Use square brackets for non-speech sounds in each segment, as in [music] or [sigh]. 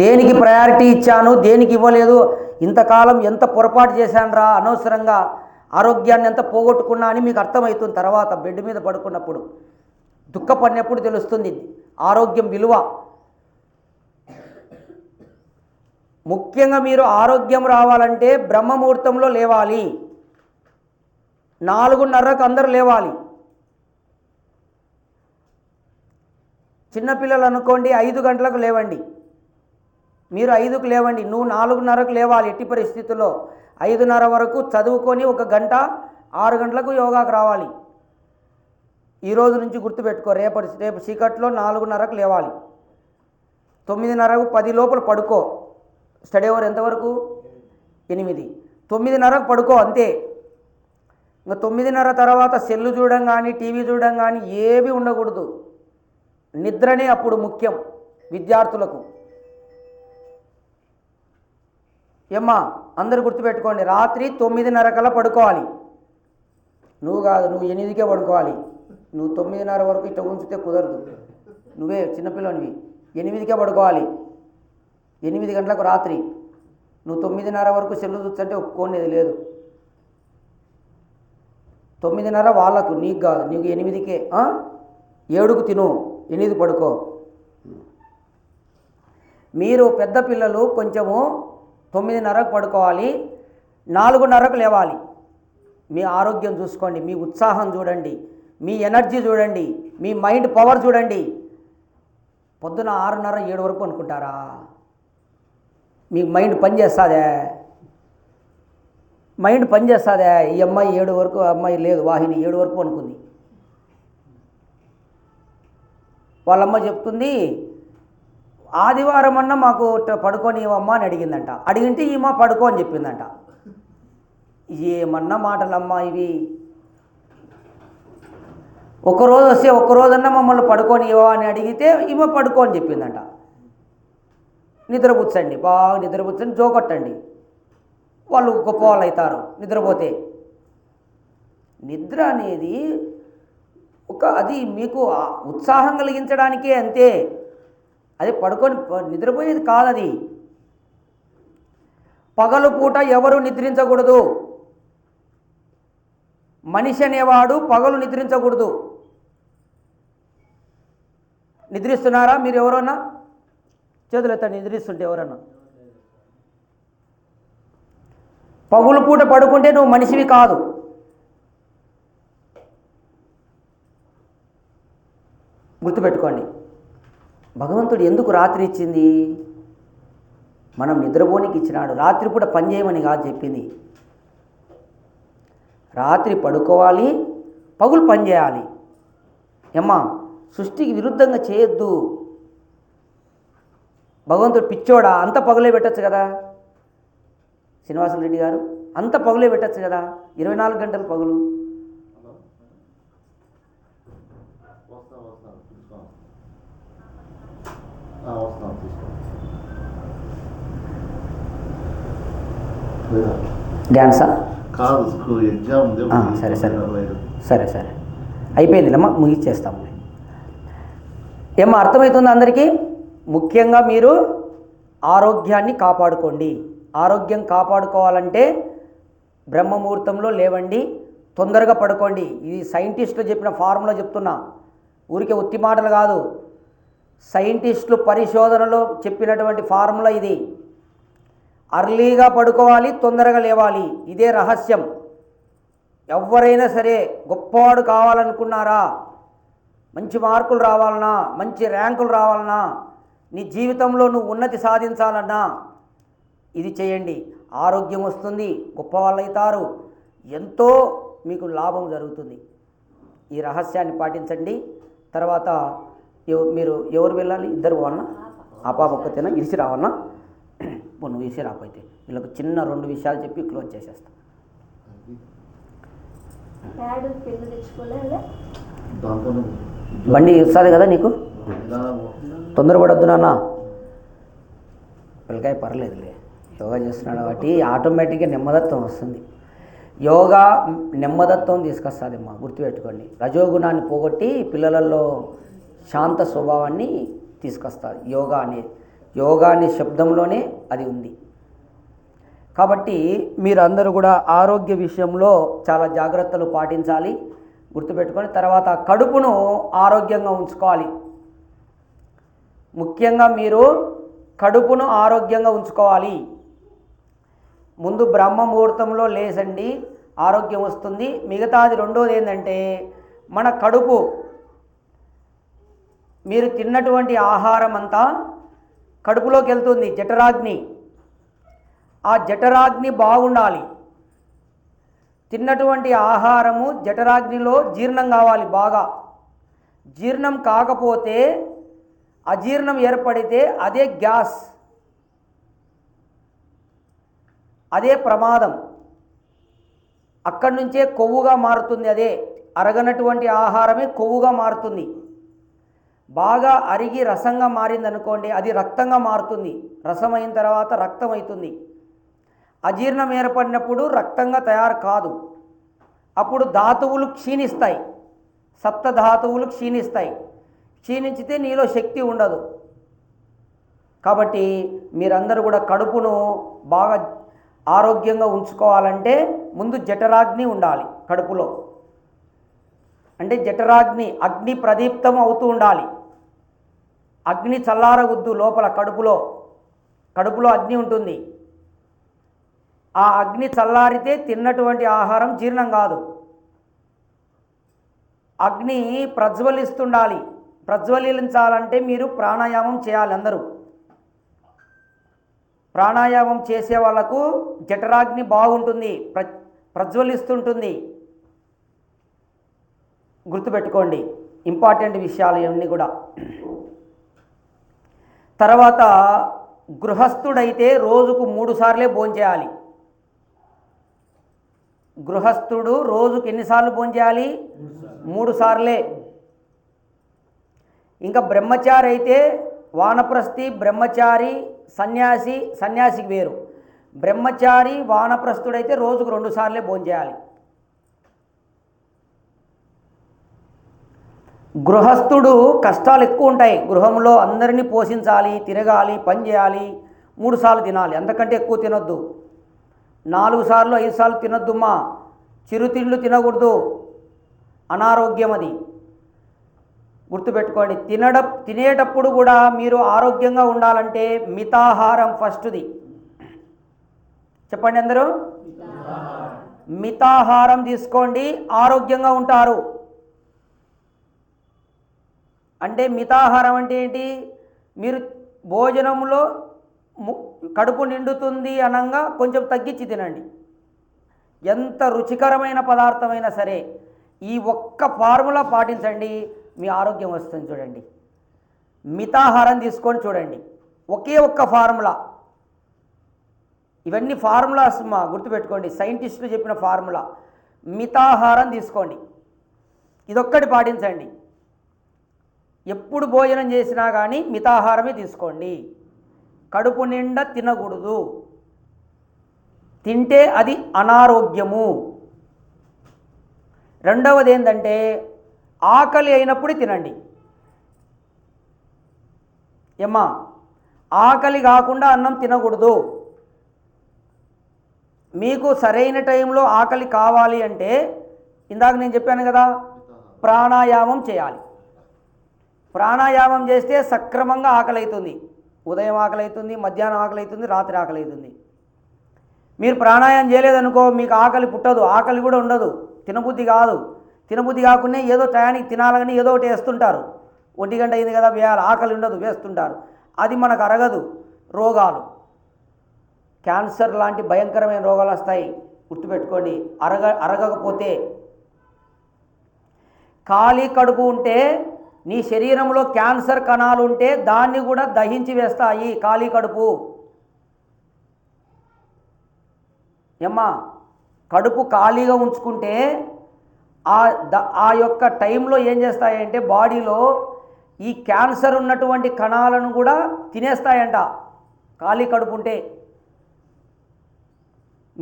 దేనికి ప్రయారిటీ ఇచ్చాను దేనికి ఇవ్వలేదు ఇంతకాలం ఎంత పొరపాటు చేశానురా అనవసరంగా ఆరోగ్యాన్ని ఎంత పోగొట్టుకున్నా అని మీకు అర్థమవుతుంది తర్వాత బెడ్ మీద పడుకున్నప్పుడు. దుఃఖపడినప్పుడు తెలుస్తుంది ఆరోగ్యం విలువ. ముఖ్యంగా మీరు ఆరోగ్యం రావాలంటే బ్రహ్మముహూర్తంలో లేవాలి. నాలుగున్నరకు అందరూ లేవాలి. చిన్నపిల్లలు అనుకోండి ఐదు గంటలకు లేవండి. మీరు ఐదుకు లేవండి నువ్వు నాలుగున్నరకు లేవాలి ఎట్టి పరిస్థితుల్లో. ఐదున్నర వరకు చదువుకొని ఒక గంట ఆరు గంటలకు యోగాకు రావాలి. ఈరోజు నుంచి గుర్తుపెట్టుకో రేపటి రేపు చీకట్లో నాలుగున్నరకు లేవాలి. తొమ్మిదిన్నరకు పది లోపల పడుకో. స్టడీ అవర్ ఎంతవరకు ఎనిమిది. తొమ్మిదిన్నరకు పడుకో అంతే. ఇంకా తొమ్మిదిన్నర తర్వాత సెల్లు చూడడం కానీ టీవీ చూడడం కానీ ఏవి ఉండకూడదు. నిద్రనే అప్పుడు ముఖ్యం విద్యార్థులకు. ఏమ్మా అందరు గుర్తుపెట్టుకోండి రాత్రి తొమ్మిదిన్నర కల్లా పడుకోవాలి. నువ్వు కాదు నువ్వు ఎనిమిదికే పడుకోవాలి. నువ్వు తొమ్మిదిన్నర వరకు ఇట్లా ఉంచితే కుదరదు. నువ్వే చిన్నపిల్లనివి ఎనిమిదికే పడుకోవాలి. ఎనిమిది గంటలకు రాత్రి. నువ్వు తొమ్మిదిన్నర వరకు సెల్లు చూస్తుంటే ఒప్పుకోనేది లేదు. తొమ్మిదిన్నర వాళ్ళకు నీకు కాదు నీకు ఎనిమిదికే ఏడుకు తిను ఎనిమిది పడుకో. మీరు పెద్ద పిల్లలు కొంచెము తొమ్మిదిన్నరకు పడుకోవాలి నాలుగున్నరకు లేవాలి. మీ ఆరోగ్యం చూసుకోండి మీ ఉత్సాహం చూడండి మీ ఎనర్జీ చూడండి మీ మైండ్ పవర్ చూడండి. పొద్దున ఆరున్నర ఏడు వరకు అనుకుంటారా? మీ మైండ్ పనిచేస్తుందే మైండ్ పనిచేస్తుందే ఈ అమ్మాయి ఏడు వరకు ఆ అమ్మాయి లేదు వాహిని ఏడు వరకు అనుకుంది. వాళ్ళమ్మ చెప్తుంది ఆదివారం అన్న మాకు పడుకొని ఇవ్వమ్మా అని అడిగిందంట. అడిగింటే ఈమె పడుకో అని చెప్పిందంట. ఏమన్నా మాటలమ్మా ఇవి? ఒకరోజు వస్తే ఒక్కరోజన్నా మమ్మల్ని పడుకొని ఇవ్వ అని అడిగితే ఈమె పడుకో అని చెప్పిందంట. నిద్రపుచ్చండి బాగా నిద్రపుచ్చండి జోకొట్టండి వాళ్ళు గొప్ప వాళ్ళు అవుతారు నిద్రపోతే. నిద్ర అనేది ఒక అది మీకు ఉత్సాహం కలిగించడానికే అంతే. అది పడుకొని నిద్రపోయేది కాదది. పగలు పూట ఎవరు నిద్రించకూడదు? మనిషి అనేవాడు పగలు నిద్రించకూడదు. నిద్రిస్తున్నారా మీరు ఎవరన్నా? చేతులు ఎత్తండి నిద్రిస్తుంటే ఎవరన్నా? పగులు పూట పడుకుంటే నువ్వు మనిషివి కాదు. గుర్తుపెట్టుకోండి. భగవంతుడు ఎందుకు రాత్రి ఇచ్చింది? మనం నిద్రపోనికి ఇచ్చినాడు రాత్రిపూట పని చేయమని కాదు చెప్పింది. రాత్రి పడుకోవాలి పగులు పని చేయాలి. ఏమ్మా సృష్టికి విరుద్ధంగా చేయొద్దు. భగవంతుడు పిచ్చోడా అంత పగులే పెట్టచ్చు కదా? శ్రీనివాసులు రెడ్డి గారు అంత పగులే పెట్టచ్చు కదా? ఇరవై నాలుగు గంటలు పగులు వస్తా వస్తా తీసుకో వస్తాను తీసుకో లేదా డ్యాన్సా? కాదు స్కూల్ ఎగ్జామ్ ఉంది ఆ, సరే, సరే. సరే సరే. అయిపోయిందిలేమ్మా ముగిచ్చేస్తాము ఏమో అర్థమవుతుంది అందరికీ? ముఖ్యంగా మీరు ఆరోగ్యాన్ని కాపాడుకోండి. ఆరోగ్యం కాపాడుకోవాలంటే బ్రహ్మముహూర్తంలో లేవండి తొందరగా పడుకోండి. ఇది సైంటిస్టులు చెప్పిన ఫార్ములా చెప్తున్నా. ఊరికే ఉత్తి మాటలు కాదు. సైంటిస్టులు పరిశోధనలో చెప్పినటువంటి ఫార్ములా ఇది. అర్లీగా పడుకోవాలి తొందరగా లేవాలి. ఇదే రహస్యం. ఎవరైనా సరే గొప్పవాడు కావాలనుకున్నారా? మంచి మార్కులు రావాలన్నా మంచి ర్యాంకులు రావాలన్నా నీ జీవితంలో నువ్వు ఉన్నతి సాధించాలన్నా ఇది చేయండి. ఆరోగ్యం వస్తుంది గొప్పవాళ్ళు అవుతారు ఎంతో మీకు లాభం జరుగుతుంది. ఈ రహస్యాన్ని పాటించండి. తర్వాత మీరు ఎవరు వెళ్ళాలి? ఇద్దరు పోవాలన్నా? ఆ పాప ఒక్కతేనా? ఇరిసి రావాలన్నా? [clears throat] పో నువ్వు ఇరిసి రాకపోతే వీళ్ళకి చిన్న రెండు విషయాలు చెప్పి క్లోజ్ చేసేస్తా. బండి వస్తుంది కదా నీకు? తొందరపడొద్దు నాన్న. పిల్లకాయ పర్లేదులే. యోగా చేస్తున్నాడు కాబట్టి ఆటోమేటిక్గా నెమ్మదత్వం వస్తుంది. యోగా నెమ్మదత్వం తీసుకొస్తుంది అమ్మా గుర్తుపెట్టుకోండి. రజోగుణాన్ని పోగొట్టి పిల్లలలో శాంత స్వభావాన్ని తీసుకొస్తారు. యోగా అనేది యోగా అనే శబ్దంలోనే అది ఉంది. కాబట్టి మీరందరూ కూడా ఆరోగ్య విషయంలో చాలా జాగ్రత్తలు పాటించాలి గుర్తుపెట్టుకొని తర్వాత కడుపును ఆరోగ్యంగా ఉంచుకోవాలి. ముఖ్యంగా మీరు కడుపును ఆరోగ్యంగా ఉంచుకోవాలి. ముందు బ్రహ్మ ముహూర్తంలో లేసండి ఆరోగ్యం వస్తుంది. మిగతాది రెండోది ఏంటంటే మన కడుపు మీరు తిన్నటువంటి ఆహారం అంతా కడుపులోకి వెళ్తుంది జఠరాగ్ని. ఆ జఠరాగ్ని బాగుండాలి. తిన్నటువంటి ఆహారము జఠరాగ్నిలో జీర్ణం కావాలి బాగా. జీర్ణం కాకపోతే అజీర్ణం ఏర్పడితే అదే గ్యాస్. అదే ప్రమాదం. అక్కడి నుంచే కొవ్వుగా మారుతుంది అదే. అరగనటువంటి ఆహారమే కొవ్వుగా మారుతుంది. బాగా అరిగి రసంగా మారింది అనుకోండి అది రక్తంగా మారుతుంది. రసం అయిన తర్వాత రక్తం అవుతుంది అజీర్ణం ఏర్పడినప్పుడు రక్తంగా తయారు కాదు. అప్పుడు ధాతువులు క్షీణిస్తాయి. సప్త ధాతువులు క్షీణిస్తాయి. క్షీణించితే నీలో శక్తి ఉండదు. కాబట్టి మీరందరూ కూడా కడుపును బాగా ఆరోగ్యంగా ఉంచుకోవాలంటే ముందు జఠరాగ్ని ఉండాలి కడుపులో. అంటే జఠరాగ్ని అగ్ని ప్రదీప్తం అవుతూ ఉండాలి. అగ్ని చల్లారవద్దు లోపల కడుపులో. కడుపులో అగ్ని ఉంటుంది. ఆ అగ్ని చల్లారితే తిన్నటువంటి ఆహారం జీర్ణం కాదు. అగ్ని ప్రజ్వలిస్తుండాలి. ప్రజ్వలించాలంటే మీరు ప్రాణాయామం చేయాలి అందరూ. ప్రాణాయామం చేసే వాళ్ళకు జఠరాగ్ని బాగుంటుంది. ప్ర ప్రజ్వలిస్తుంటుంది. గుర్తుపెట్టుకోండి. ఇంపార్టెంట్ విషయాలు ఇవన్నీ కూడా. తర్వాత గృహస్థుడైతే రోజుకు మూడు సార్లే భోంచేయాలి గృహస్థుడు రోజుకు ఎన్నిసార్లు భోంచేయాలి మూడు సార్లే. ఇంకా బ్రహ్మచారి అయితే వానప్రస్థి బ్రహ్మచారి సన్యాసి సన్యాసికి వేరు. బ్రహ్మచారి వానప్రస్థుడైతే రోజుకు రెండు సార్లే భోంచేయాలి గృహస్థుడు కష్టాలు ఎక్కువ ఉంటాయి గృహంలో అందరినీ పోషించాలి తిరగాలి పని చేయాలి. మూడు సార్లు తినాలి. అంతకంటే ఎక్కువ తినొద్దు. నాలుగు సార్లు ఐదు సార్లు తినొద్దుమ్మా చిరుతిళ్ళు తినకూడదు. అనారోగ్యం అది గుర్తుపెట్టుకోండి. తినడ తినేటప్పుడు కూడా మీరు ఆరోగ్యంగా ఉండాలంటే మితాహారం ఫస్ట్ది. చెప్పండి అందరూ. మితాహారం తీసుకోండి. ఆరోగ్యంగా ఉంటారు. అంటే మితాహారం అంటే ఏంటి? మీరు భోజనంలో ము- కడుపు నిండుతుంది అనంగా కొంచెం తగ్గించి తినండి. ఎంత రుచికరమైన పదార్థమైనా సరే ఈ ఒక్క ఫార్ములా పాటించండి మీ ఆరోగ్యం వస్తుంది చూడండి. మితాహారం తీసుకొని చూడండి. ఒకే ఒక్క ఫార్ములా. ఇవన్నీ ఫార్ములాస్ మా గుర్తుపెట్టుకోండి సైంటిస్టులు చెప్పిన ఫార్ములా. మితాహారం తీసుకోండి. ఇదొక్కటి పాటించండి. ఎప్పుడు భోజనం చేసినా కానీ మితాహారమే తీసుకోండి. కడుపు నిండా తినకూడదు. తింటే అది అనారోగ్యము. రెండవది ఏంటంటే ఆకలి అయినప్పుడు తినండి. ఏమ్మా ఆకలి కాకుండా అన్నం తినకూడదు. మీకు సరైన టైంలో ఆకలి కావాలి అంటే ఇందాక నేను చెప్పాను కదా ప్రాణాయామం చేయాలి. ప్రాణాయామం చేస్తే సక్రమంగా ఆకలి అవుతుంది ఉదయం ఆకలి అవుతుంది మధ్యాహ్నం ఆకలి అవుతుంది రాత్రి ఆకలి అవుతుంది మీరు ప్రాణాయామం చేయలేదనుకో మీకు ఆకలి పుట్టదు. ఆకలి కూడా ఉండదు. తినబుద్ధి కాదు. తినబుద్ధి కాకుండా ఏదో టయానికి తినాలని ఏదో ఒకటి వేస్తుంటారు. ఒంటి గంట అయింది కదా వేయాలి ఆకలి ఉండదు వేస్తుంటారు. అది మనకు అరగదు రోగాలు. క్యాన్సర్ లాంటి భయంకరమైన రోగాలు వస్తాయి. గుర్తుపెట్టుకోండి. అరగ అరగకపోతే ఖాళీ కడుపు ఉంటే నీ శరీరంలో క్యాన్సర్ కణాలు ఉంటే దాన్ని కూడా దహించి వేస్తాయి ఖాళీ కడుపు. ఏమ్మా కడుపు ఖాళీగా ఉంచుకుంటే ఆ ద ఆ యొక్క టైంలో ఏం చేస్తాయంటే బాడీలో ఈ క్యాన్సర్ ఉన్నటువంటి కణాలను కూడా తినేస్తాయంట. ఖాళీ కడుపు ఉంటే.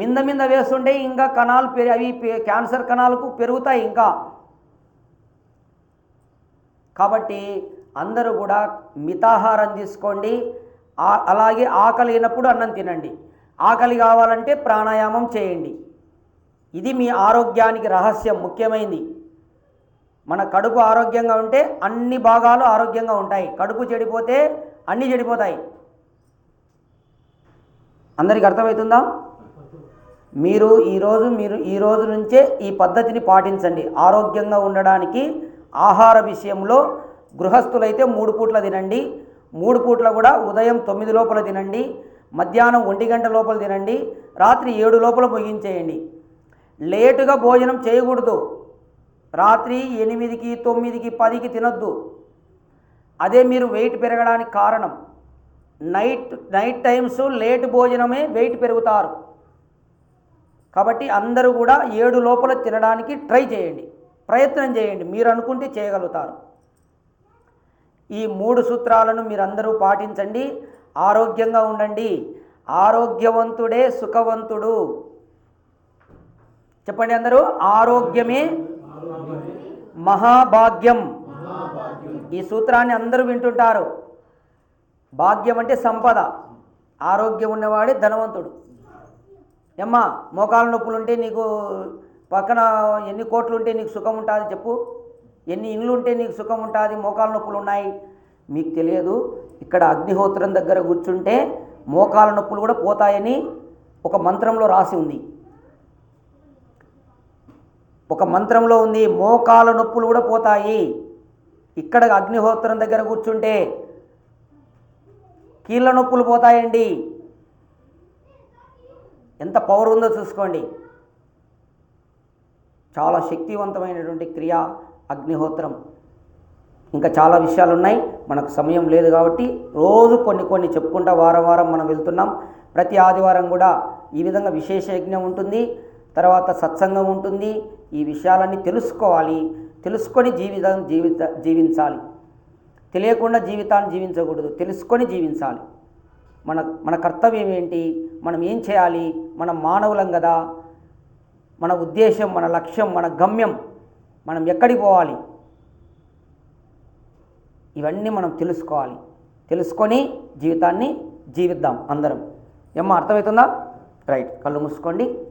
మింద మింద వేస్తుంటే ఇంకా కణాలు పెరి అవి క్యాన్సర్ కణాలకు పెరుగుతాయి ఇంకా. కాబట్టి అందరూ కూడా మితాహారం తీసుకోండి. అలాగే ఆకలి అయినప్పుడు అన్నం తినండి. ఆకలి కావాలంటే ప్రాణాయామం చేయండి. ఇది మీ ఆరోగ్యానికి రహస్యం ముఖ్యమైనది మన కడుపు ఆరోగ్యంగా ఉంటే అన్ని భాగాలు ఆరోగ్యంగా ఉంటాయి. కడుపు చెడిపోతే అన్నీ చెడిపోతాయి. అందరికి అర్థమవుతుందా? మీరు ఈరోజు మీరు ఈ రోజు నుంచే ఈ పద్ధతిని పాటించండి. ఆరోగ్యంగా ఉండడానికి ఆహార విషయంలో గృహస్థులైతే మూడు పూట్ల తినండి. మూడు పూట్ల కూడా ఉదయం తొమ్మిది లోపల తినండి. మధ్యాహ్నం ఒంటి గంట లోపల తినండి. రాత్రి ఏడు లోపల ముగించేయండి. లేటుగా భోజనం చేయకూడదు. రాత్రి ఎనిమిదికి తొమ్మిదికి పదికి తినొద్దు. అదే మీరు వెయిట్ పెరగడానికి కారణం. నైట్ నైట్ టైమ్స్ లేట్ భోజనమే వెయిట్ పెరుగుతారు. కాబట్టి అందరూ కూడా ఏడు లోపల తినడానికి ట్రై చేయండి. ప్రయత్నం చేయండి. మీరు అనుకుంటే చేయగలుగుతారు. ఈ మూడు సూత్రాలను మీరందరూ పాటించండి. ఆరోగ్యంగా ఉండండి. ఆరోగ్యవంతుడే సుఖవంతుడు. చెప్పండి అందరూ. ఆరోగ్యమే మహాభాగ్యం. ఈ సూత్రాన్ని అందరూ వింటుంటారు. భాగ్యం అంటే సంపద. ఆరోగ్యం ఉన్నవాడే ధనవంతుడు. ఏమ్మా మోకాల నొప్పులు ఉంటే నీకు పక్కన ఎన్ని కోట్లు ఉంటే నీకు సుఖం ఉంటుంది చెప్పు. ఎన్ని ఇండ్లు ఉంటే నీకు సుఖం ఉంటుంది మోకాల నొప్పులు ఉన్నాయి మీకు తెలియదు. ఇక్కడ అగ్నిహోత్రం దగ్గర కూర్చుంటే మోకాల నొప్పులు కూడా పోతాయని ఒక మంత్రంలో రాసి ఉంది. ఒక మంత్రంలో ఉంది మోకాల నొప్పులు కూడా పోతాయి. ఇక్కడ అగ్నిహోత్రం దగ్గర కూర్చుంటే కీళ్ళ నొప్పులు పోతాయండి. ఎంత పవర్ ఉందో చూసుకోండి. చాలా శక్తివంతమైనటువంటి క్రియ అగ్నిహోత్రం. ఇంకా చాలా విషయాలు ఉన్నాయి మనకు సమయం లేదు కాబట్టి రోజు కొన్ని కొన్ని చెప్పుకుంటా వారం వారం మనం వెళ్తున్నాం. ప్రతి ఆదివారం కూడా ఈ విధంగా విశేష యజ్ఞం ఉంటుంది తర్వాత సత్సంగం ఉంటుంది. ఈ విషయాలన్నీ తెలుసుకోవాలి తెలుసుకొని జీవితం జీవిత జీవించాలి. తెలియకుండా జీవితాన్ని జీవించకూడదు తెలుసుకొని జీవించాలి. మన మన కర్తవ్యం ఏంటి మనం ఏం చేయాలి మనం మానవులం కదా మన ఉద్దేశం మన లక్ష్యం మన గమ్యం మనం ఎక్కడికి పోవాలి? ఇవన్నీ మనం తెలుసుకోవాలి. తెలుసుకొని జీవితాన్ని జీవిద్దాం అందరం. ఏమో అర్థమవుతుందా? రైట్. కళ్ళు మూసుకోండి.